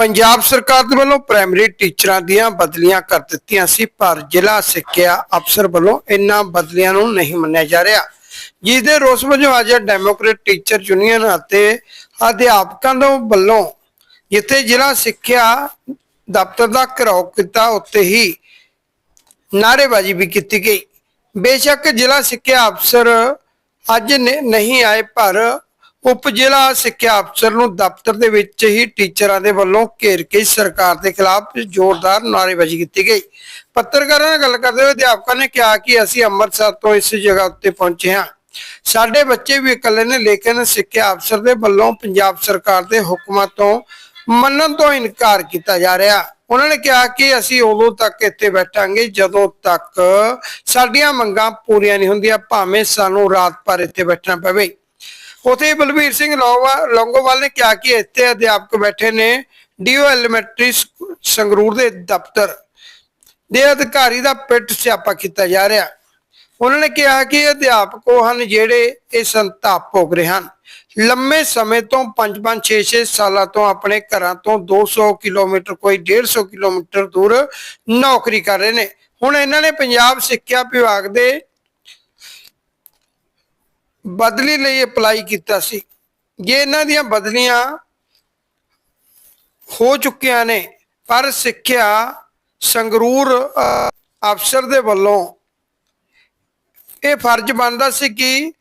ਪੰਜਾਬ ਸਰਕਾਰ ਦੇ ਵੱਲੋਂ ਪ੍ਰਾਇਮਰੀ ਟੀਚਰਾਂ ਦੀਆਂ ਬਦਲੀਆਂ ਕਰ ਦਿੱਤੀਆਂ ਸੀ, ਪਰ ਜ਼ਿਲ੍ਹਾ ਸਿੱਖਿਆ ਅਫਸਰ ਵੱਲੋਂ ਇਨ੍ਹਾਂ ਬਦਲੀਆਂ ਨੂੰ ਨਹੀਂ ਮੰਨਿਆ ਜਾ ਰਿਹਾ ਜਿਸ ਦੇ ਰੋਸ ਵਜੋਂ ਅੱਜ ਡੈਮੋਕ੍ਰੇਟ ਟੀਚਰ ਯੂਨੀਅਨ ਅਤੇ ਅਧਿਆਪਕਾਂ ਦੇ ਵੱਲੋਂ ਜਿੱਥੇ ਜ਼ਿਲ੍ਹਾ ਸਿੱਖਿਆ ਦਫ਼ਤਰ ਦਾ ਘਿਰਾਓ ਕੀਤਾ ਉੱਤੇ ਹੀ ਨਾਅਰੇਬਾਜ਼ੀ ਵੀ ਕੀਤੀ ਗਈ। ਬੇਸ਼ੱਕ ਜ਼ਿਲ੍ਹਾ ਸਿੱਖਿਆ ਅਫਸਰ ਅੱਜ ਨਹੀਂ ਆਏ, ਪਰ ਉਪ ਜ਼ਿਲ੍ਹਾ ਸਿੱਖਿਆ ਅਫਸਰ ਨੂੰ ਦਫ਼ਤਰ ਦੇ ਵਿੱਚ ਹੀ ਟੀਚਰਾਂ ਦੇ ਵੱਲੋਂ ਘੇਰ ਕੇ ਸਰਕਾਰ ਦੇ ਖਿਲਾਫ ਜ਼ੋਰਦਾਰ ਨਾਅਰੇਬਾਜ਼ੀ ਕੀਤੀ ਗਈ। ਪੱਤਰਕਾਰਾਂ ਨਾਲ ਗੱਲ ਕਰਦੇ ਹੋਏ ਅਧਿਆਪਕਾਂ ਨੇ ਕਿਹਾ ਕਿ ਅਸੀਂ ਅੰਮ੍ਰਿਤਸਰ ਤੋਂ ਇਸ ਜਗ੍ਹਾ ਉੱਤੇ ਪਹੁੰਚੇ ਹਾਂ। ਸਾਡੇ ਬੱਚੇ ਵੀ ਇਕੱਲੇ ਨੇ, ਲੇਕਿਨ ਸਿੱਖਿਆ ਅਫਸਰ ਦੇ ਵੱਲੋਂ ਪੰਜਾਬ ਸਰਕਾਰ ਦੇ ਹੁਕਮਾਂ ਤੋਂ ਮੰਨਣ ਤੋਂ ਇਨਕਾਰ ਕੀਤਾ ਜਾ ਰਿਹਾ। ਉਹਨਾਂ ਨੇ ਕਿਹਾ ਕਿ ਅਸੀਂ ਉਦੋਂ ਤੱਕ ਇੱਥੇ ਬੈਠਾਂਗੇ ਜਦੋਂ ਤੱਕ ਸਾਡੀਆਂ ਮੰਗਾਂ ਪੂਰੀਆਂ ਨਹੀਂ ਹੁੰਦੀਆਂ, ਭਾਵੇਂ ਸਾਨੂੰ ਰਾਤ ਭਰ ਇੱਥੇ ਬੈਠਣਾ ਪਵੇ। ਉਥੇ ਬਲਬੀਰ ਸਿੰਘ ਲੌਂਗੋਵਾਲ ਨੇ ਕਿਹਾ ਕਿ ਇੱਥੇ ਅਧਿਆਪਕ ਬੈਠੇ ਨੇ ਡੀਓ ਐਲੀਮੈਂਟਰੀ ਸੰਗਰੂਰ ਦੇ ਦਫ਼ਤਰ ਦੇ ਅਧਿਕਾਰੀ ਦਾ ਪਿੱਟ ਸਿਆਪਾ ਕੀਤਾ ਜਾ ਰਿਹਾ। ਉਹਨਾਂ ਨੇ ਕਿਹਾ ਕਿ ਅਧਿਆਪਕ ਉਹ ਹਨ ਜਿਹੜੇ ਇਹ ਸੰਤਾਪ ਭੋਗ ਰਹੇ ਹਨ। ਲੰਮੇ ਸਮੇਂ ਤੋਂ 5-5 6-6 ਸਾਲਾਂ ਤੋਂ ਆਪਣੇ ਘਰਾਂ ਤੋਂ 200 ਕਿਲੋਮੀਟਰ ਕੋਈ 150 ਕਿਲੋਮੀਟਰ ਦੂਰ ਨੌਕਰੀ ਕਰ ਰਹੇ ਨੇ। ਹੁਣ ਇਹਨਾਂ ਨੇ ਪੰਜਾਬ ਸਿੱਖਿਆ ਵਿਭਾਗ ਦੇ ਬਦਲੀ ਲਈ ਅਪਲਾਈ ਕੀਤਾ ਸੀ। ਜੇ ਇਹਨਾਂ ਦੀਆਂ ਬਦਲੀਆਂ ਹੋ ਚੁੱਕੀਆਂ ਨੇ, ਪਰ ਸਿੱਖਿਆ ਸੰਗਰੂਰ ਅਫਸਰ ਦੇ ਵੱਲੋਂ ਇਹ ਫਰਜ਼ ਬਣਦਾ ਸੀ ਕਿ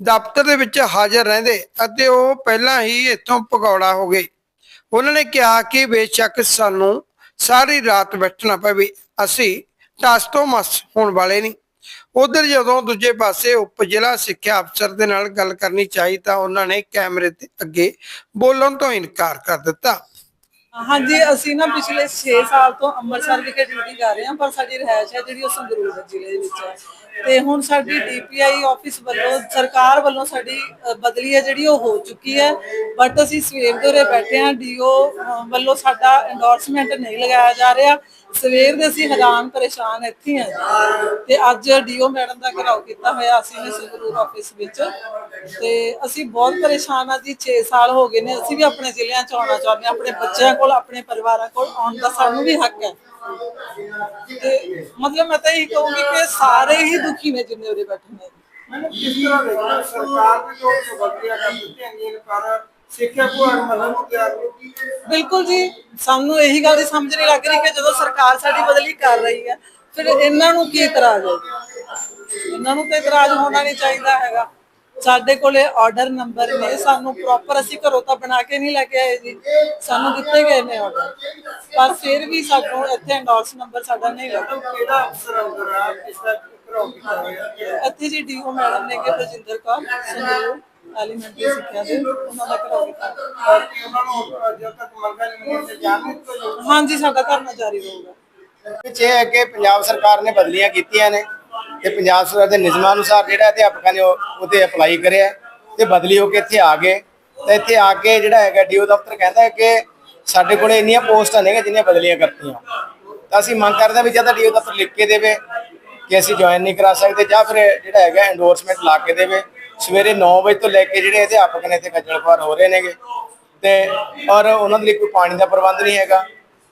ਦਫ਼ਤਰ ਦੇ ਵਿੱਚ ਹਾਜ਼ਰ ਰਹਿੰਦੇ ਅਤੇ ਉਹ ਪਹਿਲਾਂ ਹੀ ਇੱਥੋਂ ਭਗੌੜਾ ਹੋ ਗਏ। ਉਹਨਾਂ ਨੇ ਕਿਹਾ ਕਿ ਬੇਸ਼ੱਕ ਸਾਨੂੰ ਸਾਰੀ ਰਾਤ ਬੈਠਣਾ ਪਵੇ, ਅਸੀਂ ਟਸ ਤੋਂ ਮਸ ਹੋਣ ਵਾਲੇ ਨਹੀਂ। ਉਧਰ ਜਦੋਂ ਦੂਜੇ ਪਾਸੇ ਉਪ ਜ਼ਿਲ੍ਹਾ ਸਿੱਖਿਆ ਅਫਸਰ ਦੇ ਨਾਲ ਗੱਲ ਕਰਨੀ ਚਾਹੀ ਤਾਂ ਉਹਨਾਂ ਨੇ ਕੈਮਰੇ ਤੇ ਅੱਗੇ ਬੋਲਣ ਤੋਂ ਇਨਕਾਰ ਕਰ ਦਿੱਤਾ। ਹਾਂਜੀ, ਅਸੀਂ ਨਾ ਪਿਛਲੇ 6 ਸਾਲ ਤੋਂ ਅੰਮ੍ਰਿਤਸਰ ਵਿਖੇ ਡਿਊਟੀ ਕਰ ਰਹੇ ਹਾਂ, ਪਰ ਸਾਡੀ ਰਹਿائش ਹੈ ਜਿਹੜੀ ਉਹ ਸੰਗਰੂਰ ਜ਼ਿਲ੍ਹੇ ਦੇ ਵਿੱਚ ਹੈ। ਤੇ ਹੁਣ ਸਾਡੀ ਡੀਪੀਆਈ ਆਫਿਸ ਵੱਲੋਂ, ਸਰਕਾਰ ਵੱਲੋਂ ਸਾਡੀ ਬਦਲੀ ਹੈ ਜਿਹੜੀ ਉਹ ਹੋ ਚੁੱਕੀ ਹੈ। ਬਟ ਅਸੀਂ ਸਵੇਰ ਦੇ ਉਰੇ ਬੈਠੇ ਹਾਂ, ਡੀਓ ਵੱਲੋਂ ਸਾਡਾ ਐਂਡੋਰਸਮੈਂਟ ਨਹੀਂ ਲਗਾਇਆ ਜਾ ਰਿਹਾ। ਸਵੇਰ ਦੇ ਅਸੀਂ ਹੈਰਾਨ ਪਰੇਸ਼ਾਨ ਇੱਥੇ ਹਾਂ ਤੇ ਅੱਜ ਡੀਓ ਮੈਡਮ ਦਾ ਘਰਾਓ ਕੀਤਾ ਹੋਇਆ, ਅਸੀਂ ਨੇ ਸੰਗਰੂਰ ਆਫਿਸ ਵਿੱਚ। ਤੇ ਅਸੀਂ ਬਹੁਤ ਪਰੇਸ਼ਾਨ ਆ ਜੀ 6 ਸਾਲ ਹੋ ਗਏ ਨੇ, ਅਸੀਂ ਵੀ ਆਪਣੇ ਜ਼ਿਲ੍ਹਿਆਂ ਚ ਆਉਣਾ ਚਾਹੁੰਦੇ ਹਾਂ, ਆਪਣੇ ਬੱਚਿਆਂ ਕੋਲ, ਆਪਣੇ ਪਰਿਵਾਰਾਂ ਕੋਲ ਆਉਣ ਦਾ ਸਾਨੂੰ ਵੀ ਹੱਕ ਹੈ। ਤੇ ਮਤਲਬ ਮੈਂ ਤਾਂ ਇਹ ਕਹੂੰਗੀ ਕਿ ਸਾਰੇ ਹੀ ਦੁਖੀ ਨੇ ਜਿੰਨੇ ਉਰੇ ਬੈਠੇ ਨੇ। ਮੈਨੂੰ ਕਿਸ ਤਰ੍ਹਾਂ ਦੇਖਣਾ ਸਰਕਾਰ ਦੇ ਜੋ ਬਦਲੀਆਂ ਕਰ ਦਿੱਤੀਆਂ ਗਈਆਂ ਪਰ ਸਿੱਖਿਆ ਵਿਭਾਗ ਮੰਨਣ ਨੂੰ ਤਿਆਰ ਨਹੀਂ ਬਿਲਕੁਲ ਜੀ ਸਾਨੂੰ ਇਹੀ ਗੱਲ ਦੀ ਸਮਝ ਨਹੀਂ ਲੱਗ ਰਹੀ ਕਿ ਜਦੋਂ ਸਰਕਾਰ ਸਾਡੀ ਬਦਲੀ ਕਰ ਰਹੀ ਹੈ ਫਿਰ ਇਹਨਾਂ ਨੂੰ ਕੀ ਇਤਰਾਜ਼ ਹੈ? ਇਹਨਾਂ ਨੂੰ ਤਾਂ ਇਤਰਾਜ਼ ਹੋਣਾ ਨਹੀਂ ਚਾਹੀਦਾ ਹੈਗਾ। ਸਾਡੇ ਕੋਲੇ ਆਰਡਰ ਨੰਬਰ ਨੇ ਸਾਨੂੰ ਪ੍ਰੋਪਰ ਅਸੀਂ ਘਰੋਂ ਤਾਂ ਬਣਾ ਕੇ ਨਹੀਂ ਲੈ ਕੇ ਆਏ ਜੀ। ਸਾਨੂੰ ਦਿੱਤੇ ਗਏ ਨੇ ਆਰਡਰ ਪਰ ਫਿਰ ਵੀ ਸਾਨੂੰ ਇੱਥੇ ਐਂਡੋਰਸ ਨੰਬਰ ਸਾਡਾ ਨਹੀਂ ਲੱਗਾ। ਕਿਹੜਾ ਅਫਸਰ ਅੰਦਰ ਆ ਕਿਸ ਦਾ ਇੱਥੇ ਜੀ ਡੀਓ ਮੈਡਮ ਨੇ ਕਿ ਬਲਜਿੰਦਰ ਕੌਰ ਸੰਗਰੂਰ ਐਲੀਮੈਂਟਰੀ ਸਿੱਖਿਆ ਦੇ, ਉਹਨਾਂ ਦਾ ਘਰੋਂ ਕੀਤਾ ਹਾਂਜੀ, ਸਾਡਾ ਧਰਨਾ ਜਾਰੀ ਰਹੂਗਾ। ਵਿੱਚ ਇਹ ਹੈ ਕਿ ਪੰਜਾਬ ਸਰਕਾਰ ਨੇ ਬਦਲੀਆਂ ਕੀਤੀਆਂ ਨੇ ਤੇ ਪੰਜਾਬ ਸਰਕਾਰ ਦੇ ਨਿਯਮਾਂ ਅਨੁਸਾਰ ਜਿਹੜਾ ਅਧਿਆਪਕਾਂ ਨੇ ਉਹਤੇ ਅਪਲਾਈ ਕਰਿਆ ਤੇ ਬਦਲੀ ਹੋ ਕੇ ਇੱਥੇ ਆ ਗਏ। ਤੇ ਇੱਥੇ ਆ ਕੇ ਜਿਹੜਾ ਹੈਗਾ ਡੀਓ ਦਫ਼ਤਰ ਕਹਿੰਦਾ ਹੈ ਕਿ ਸਾਡੇ ਕੋਲੇ ਇੰਨੀਆਂ ਪੋਸਟਾਂ ਨੇਗੇ ਜਿੰਨੀਆਂ ਬਦਲੀਆਂ ਕਰਤੀਆਂ। ਤਾਂ ਅਸੀਂ ਮੰਗ ਕਰਦੇ ਹਾਂ ਵੀ ਜਾਂ ਤਾਂ ਡੀਓ ਦਫ਼ਤਰ ਲਿਖ ਕੇ ਦੇਵੇ ਕਿ ਅਸੀਂ ਜੁਆਇਨ ਨਹੀਂ ਕਰਾ ਸਕਦੇ ਜਾਂ ਫਿਰ ਜਿਹੜਾ ਹੈਗਾ ਐਂਡੋਰਸਮੈਂਟ ਲਾ ਕੇ ਦੇਵੇ। ਸਵੇਰੇ 9 ਵਜੇ ਤੋਂ ਲੈ ਕੇ ਜਿਹੜੇ ਅਧਿਆਪਕ ਨੇ ਇੱਥੇ ਖੱਜਲ ਹੋ ਰਹੇ ਨੇਗੇ। ਤੇ ਔਰ ਉਹਨਾਂ ਦੇ ਲਈ ਕੋਈ ਪਾਣੀ ਦਾ ਪ੍ਰਬੰਧ ਨਹੀਂ ਹੈਗਾ।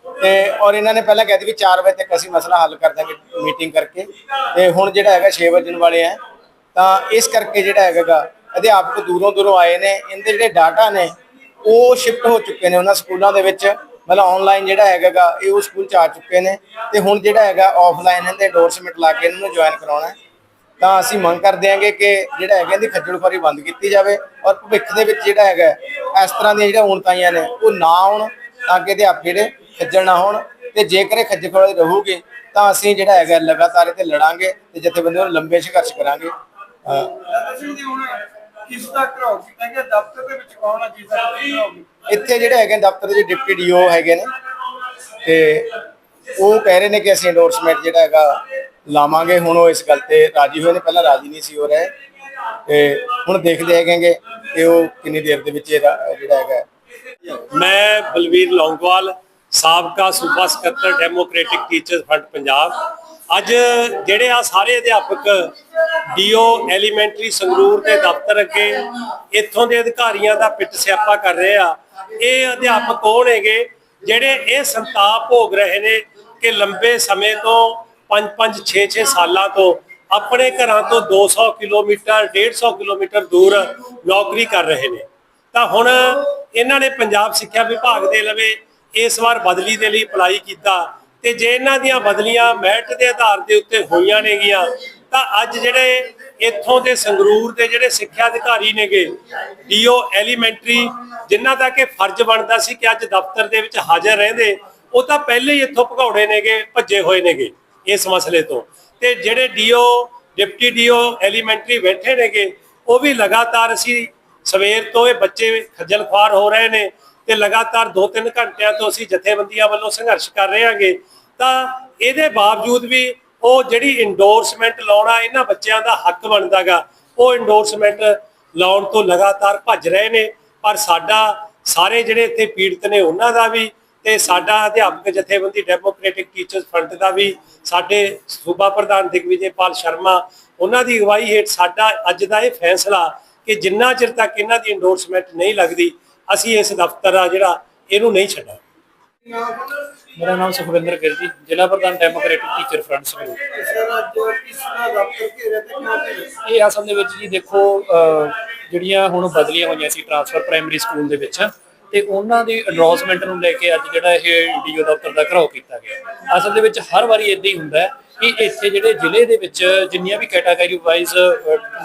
ਤੇ ਔਰ ਇਹਨਾਂ ਨੇ ਪਹਿਲਾਂ ਕਹਿ ਦਿੱਤੀ ਵੀ 4 ਵਜੇ ਤੱਕ ਅਸੀਂ ਮਸਲਾ ਹੱਲ ਕਰ ਦਾਂਗੇ ਮੀਟਿੰਗ ਕਰਕੇ। ਤੇ ਹੁਣ ਜਿਹੜਾ ਹੈਗਾ 6 ਵਜਣ ਵਾਲੇ ਆ। ਤਾਂ ਇਸ ਕਰਕੇ ਜਿਹੜਾ ਹੈਗਾ ਅਧਿਆਪਕ ਦੂਰੋਂ ਦੂਰੋਂ ਆਏ ਨੇ। ਇਹਦੇ ਜਿਹੜੇ ਡਾਟਾ ਨੇ, ਉਹ ਸ਼ਿਫਟ ਹੋ ਚੁੱਕੇ ਨੇ ਉਹਨਾਂ ਸਕੂਲਾਂ ਦੇ ਵਿੱਚ। ਮਤਲਬ ਆਨਲਾਈਨ ਜਿਹੜਾ ਹੈਗਾ ਇਹ ਉਹ ਸਕੂਲ ਚ ਆ ਚੁੱਕੇ ਨੇ ਤੇ ਹੁਣ ਜਿਹੜਾ ਹੈਗਾ ਆਫਲਾਈਨ ਇਹਦੇ ਐਂਡੋਰਸਮੈਂਟ ਲਾ ਕੇ ਇਹਨਾਂ ਨੂੰ ਜੁਆਇਨ ਕਰਾਉਣਾ ਤਾਂ ਅਸੀਂ ਮੰਗ ਕਰਦੇ ਹਾਂਗੇ ਕਿ ਜਿਹੜਾ ਹੈਗਾ ਇਹਦੀ ਖੱਜਲ ਖੁਆਰੀ ਬੰਦ ਕੀਤੀ ਜਾਵੇ ਔਰ ਭਵਿੱਖ ਦੇ ਵਿੱਚ ਜਿਹੜਾ ਹੈਗਾ ਇਸ ਤਰ੍ਹਾਂ ਦੀਆਂ ਜਿਹੜੀਆਂ ਉਣਤਾਈਆਂ ਨੇ, ਉਹ ਨਾ ਆਉਣ ਤਾਂ ਕਿ ਅਧਿਆਪਕ ਜਿਹੜੇ ਖੱਜਲ ਨਾ ਹੋਣ ਤੇ ਜੇਕਰ ਇਹ ਖੱਜਲ ਖੁਆਰੀ ਰਹੂਗੀ ਤਾਂ ਅਸੀਂ ਜਿਹੜਾ ਹੈਗਾ ਲਗਾਤਾਰ ਇਹ ਤੇ ਲੜਾਂਗੇ ਤੇ ਜਥੇਬੰਦੀਆਂ ਨੂੰ ਲੰਬੇ ਸੰਘਰਸ਼ ਕਰਾਂਗੇ। ਅਹ ਕਿਸ ਦਾ ਘਰੋਂ ਕੀਤਾ ਗਿਆ ਦਫ਼ਤਰ ਦੇ ਵਿੱਚ ਕੌਣ ਆ ਜਿਸ ਦਾ ਘਰੋਂ ਇੱਥੇ ਜਿਹੜੇ ਹੈਗੇ ਦਫ਼ਤਰ ਦੇ ਡਿਪਟੀ ਡੀਓ ਹੈਗੇ ਨੇ ਤੇ ਉਹ ਕਹਿ ਰਹੇ ਨੇ ਕਿ ਅਸੀਂ ਐਂਡੋਰਸਮੈਂਟ ਜਿਹੜਾ ਹੈਗਾ ਲਾਵਾਂਗੇ। ਹੁਣ ਉਹ ਇਸ ਗੱਲ ਤੇ ਰਾਜੀ ਹੋਏ ਨੇ ਪਹਿਲਾਂ ਰਾਜੀ ਨਹੀਂ ਸੀ ਹੋ ਰਹੇ। ਤੇ ਹੁਣ ਦੇਖਦੇ ਹੈਗੇ ਕਿ ਉਹ ਕਿੰਨੀ ਦੇਰ ਦੇ ਵਿੱਚ ਇਹਦਾ ਜਿਹੜਾ ਹੈਗਾ ਮੈਂ ਬਲਵੀਰ ਲੌਂਗਵਾਲ ਸਾਬਕਾ ਸੂਬਾ ਸਕੱਤਰ ਡੈਮੋਕ੍ਰੈਟਿਕ ਟੀਚਰਸ ਫਰੰਟ ਪੰਜਾਬ। ਅੱਜ ਜਿਹੜੇ ਆ ਸਾਰੇ ਅਧਿਆਪਕ ਡੀਓ ਐਲੀਮੈਂਟਰੀ ਸੰਗਰੂਰ ਦੇ ਦਫ਼ਤਰ ਅੱਗੇ ਇੱਥੋਂ ਦੇ ਅਧਿਕਾਰੀਆਂ ਦਾ ਪਿੱਟ ਸਿਆਪਾ ਕਰ ਰਹੇ ਆ। ਇਹ ਅਧਿਆਪਕ ਕੌਣ ਹੈਗੇ ਜਿਹੜੇ ਇਹ ਸੰਤਾਪ ਭੋਗ ਰਹੇ ਨੇ ਕਿ ਲੰਬੇ ਸਮੇਂ ਤੋਂ 5-5 6-6 ਸਾਲਾਂ ਤੋਂ ਆਪਣੇ ਘਰਾਂ ਤੋਂ 200 ਕਿਲੋਮੀਟਰ 150 ਕਿਲੋਮੀਟਰ ਦੂਰ ਨੌਕਰੀ ਕਰ ਰਹੇ ਨੇ। ਤਾਂ ਹੁਣ ਇਹਨਾਂ ਨੇ ਪੰਜਾਬ ਸਿੱਖਿਆ ਵਿਭਾਗ ਦੇ ਲਵੇ ਇਸ ਵਾਰ ਬਦਲੀ ਦੇ ਲਈ ਅਪਲਾਈ ਕੀਤਾ ਤੇ ਜੇ ਇਹਨਾਂ ਦੀਆਂ ਬਦਲੀਆਂ ਮੈਰਿਟ ਦੇ ਆਧਾਰ ਦੇ ਉੱਤੇ ਹੋਈਆਂ ਨੇਗੀਆਂ ਤਾਂ ਅੱਜ ਜਿਹੜੇ ਇੱਥੋਂ ਦੇ ਸੰਗਰੂਰ ਦੇ ਜਿਹੜੇ ਸਿੱਖਿਆ ਅਧਿਕਾਰੀ ਨੇਗੇ ਡੀਓ ਐਲੀਮੈਂਟਰੀ ਜਿਨ੍ਹਾਂ ਦਾ ਕਿ ਫਰਜ਼ ਬਣਦਾ ਸੀ ਕਿ ਅੱਜ ਦਫ਼ਤਰ ਦੇ ਵਿੱਚ ਹਾਜ਼ਰ ਰਹਿੰਦੇ, ਉਹ ਤਾਂ ਪਹਿਲੇ ਹੀ ਇੱਥੋਂ ਭਗੌੜੇ ਨੇਗੇ, ਭੱਜੇ ਹੋਏ ਨੇਗੇ ਇਸ ਮਸਲੇ ਤੋਂ। ਤੇ ਜਿਹੜੇ ਡੀਓ ਡਿਪਟੀ ਡੀਓ ਐਲੀਮੈਂਟਰੀ ਬੈਠੇ ਨੇਗੇ, ਉਹ ਵੀ ਲਗਾਤਾਰ ਅਸੀਂ ਸਵੇਰ ਤੋਂ ਇਹ ਬੱਚੇ ਖੱਜਲ ਖੁਆਰ ਹੋ ਰਹੇ ਨੇ ਤੇ ਲਗਾਤਾਰ 2-3 ਘੰਟਿਆਂ ਤੋਂ ਅਸੀਂ ਜਥੇਬੰਦੀਆਂ ਵੱਲੋਂ ਸੰਘਰਸ਼ ਕਰ ਰਹੇ ਹਾਂਗੇ। ਤਾਂ ਇਹਦੇ ਬਾਵਜੂਦ ਵੀ ਉਹ ਜਿਹੜੀ ਇੰਡੋਰਸਮੈਂਟ ਲਾਉਣਾ ਇਹਨਾਂ ਬੱਚਿਆਂ ਦਾ ਹੱਕ ਬਣਦਾਗਾ, ਉਹ ਇੰਡੋਰਸਮੈਂਟ ਲਾਉਣ ਤੋਂ ਲਗਾਤਾਰ ਭੱਜ ਰਹੇ ਨੇ। ਪਰ ਸਾਡਾ ਸਾਰੇ ਜਿਹੜੇ ਇੱਥੇ ਪੀੜਤ ਨੇ ਉਹਨਾਂ ਦਾ ਵੀ ਤੇ ਸਾਡਾ ਅਧਿਆਪਕ ਜਥੇਬੰਦੀ ਡੈਮੋਕ੍ਰੈਟਿਕ ਟੀਚਰਸ ਫਰੰਟ ਦਾ ਵੀ, ਸਾਡੇ ਸੂਬਾ ਪ੍ਰਧਾਨ ਦਿਗਵਿਜੇਪਾਲ ਸ਼ਰਮਾ, ਉਹਨਾਂ ਦੀ ਅਗਵਾਈ ਹੇਠ ਸਾਡਾ ਅੱਜ ਦਾ ਇਹ ਫੈਸਲਾ ਕਿ ਜਿੰਨਾ ਚਿਰ ਤੱਕ ਇਹਨਾਂ ਦੀ ਇੰਡੋਰਸਮੈਂਟ ਨਹੀਂ ਲੱਗਦੀ, ਅਸੀਂ ਇਸ ਦਫ਼ਤਰ ਆ ਜਿਹੜਾ, ਇਹਨੂੰ ਨਹੀਂ ਛੱਡਾਂਗੇ। ਮੇਰਾ ਨਾਮ ਸੁਖਵਿੰਦਰ ਗਿਰ ਜੀ, ਜ਼ਿਲ੍ਹਾ ਪ੍ਰਧਾਨ ਡੈਮੋਕ੍ਰੈਟਿਕ ਟੀਚਰ ਫਰੰਟ ਸੰਗਰੂਰ ਇਹ ਅਸਲ ਦੇ ਵਿੱਚ ਜੀ ਦੇਖੋ ਜਿਹੜੀਆਂ ਹੁਣ ਬਦਲੀਆਂ ਹੋਈਆਂ ਸੀ ਟ੍ਰਾਂਸਫਰ ਪ੍ਰਾਇਮਰੀ ਸਕੂਲ ਦੇ ਵਿੱਚ, ਤੇ ਉਹਨਾਂ ਦੀ ਐਨਰੋਲਮੈਂਟ ਨੂੰ ਲੈ ਕੇ ਅੱਜ ਜਿਹੜਾ ਇਹ ਡੀਓ ਦਫ਼ਤਰ ਦਾ ਘਰਾਓ ਕੀਤਾ ਗਿਆ। ਅਸਲ ਦੇ ਵਿੱਚ ਹਰ ਵਾਰੀ ਇਦਾਂ ਹੀ ਹੁੰਦਾ ਹੈ ਕਿ ਇੱਥੇ ਜਿਹੜੇ ਜ਼ਿਲ੍ਹੇ ਦੇ ਵਿੱਚ ਜਿੰਨੀਆਂ ਵੀ ਕੈਟਾਗਰੀ ਵਾਈਜ਼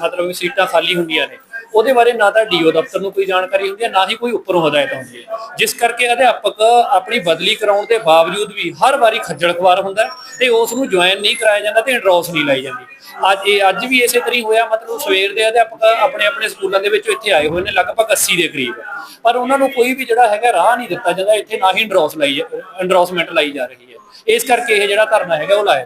ਮਤਲਬ ਸੀਟਾਂ ਖਾਲੀ ਹੁੰਦੀਆਂ ਨੇ, ਉਹਦੇ ਬਾਰੇ ਨਾ ਤਾਂ ਡੀਓ ਦਫ਼ਤਰ ਨੂੰ ਕੋਈ ਜਾਣਕਾਰੀ ਹੁੰਦੀ ਹੈ, ਨਾ ਹੀ ਕੋਈ ਉੱਪਰੋਂ ਹਦਾਇਤ ਹੁੰਦੀ ਹੈ। ਜਿਸ ਕਰਕੇ ਅਧਿਆਪਕ ਆਪਣੀ ਬਦਲੀ ਕਰਾਉਣ ਦੇ ਬਾਵਜੂਦ ਵੀ ਹਰ ਵਾਰੀ ਖੱਜਲ ਖਵਾਰ ਹੁੰਦਾ ਤੇ ਉਸ ਨੂੰ ਜੁਆਇਨ ਨਹੀਂ ਕਰਾਇਆ ਜਾਂਦਾ ਤੇ ਇੰਟਰੋਸ ਨਹੀਂ ਲਾਈ ਜਾਂਦੀ। ਅੱਜ ਇਹ, ਅੱਜ ਵੀ ਇਸੇ ਤਰੀ ਹੋਇਆ, ਮਤਲਬ ਸਵੇਰ ਦੇ ਅਧਿਆਪਕ ਆਪਣੇ ਆਪਣੇ ਸਕੂਲਾਂ ਦੇ ਵਿੱਚ ਇੱਥੇ ਆਏ ਹੋਏ ਨੇ, ਲਗਭਗ 80 ਦੇ ਕਰੀਬ। ਪਰ ਉਹਨਾਂ ਨੂੰ ਕੋਈ ਵੀ ਜਿਹੜਾ ਹੈਗਾ ਰਾਹ ਨਹੀਂ ਦਿੱਤਾ ਜਾਂਦਾ, ਇੱਥੇ ਨਾ ਹੀ ਇੰਟਰੋਸ ਲਾਈ ਇੰਟਰੋਸਮੈਂਟ ਲਾਈ ਜਾ ਰਹੀ ਹੈ। ਇਸ ਕਰਕੇ ਇਹ ਜਿਹੜਾ ਧਰਨਾ ਹੈਗਾ, ਉਹ ਲਾਇਆ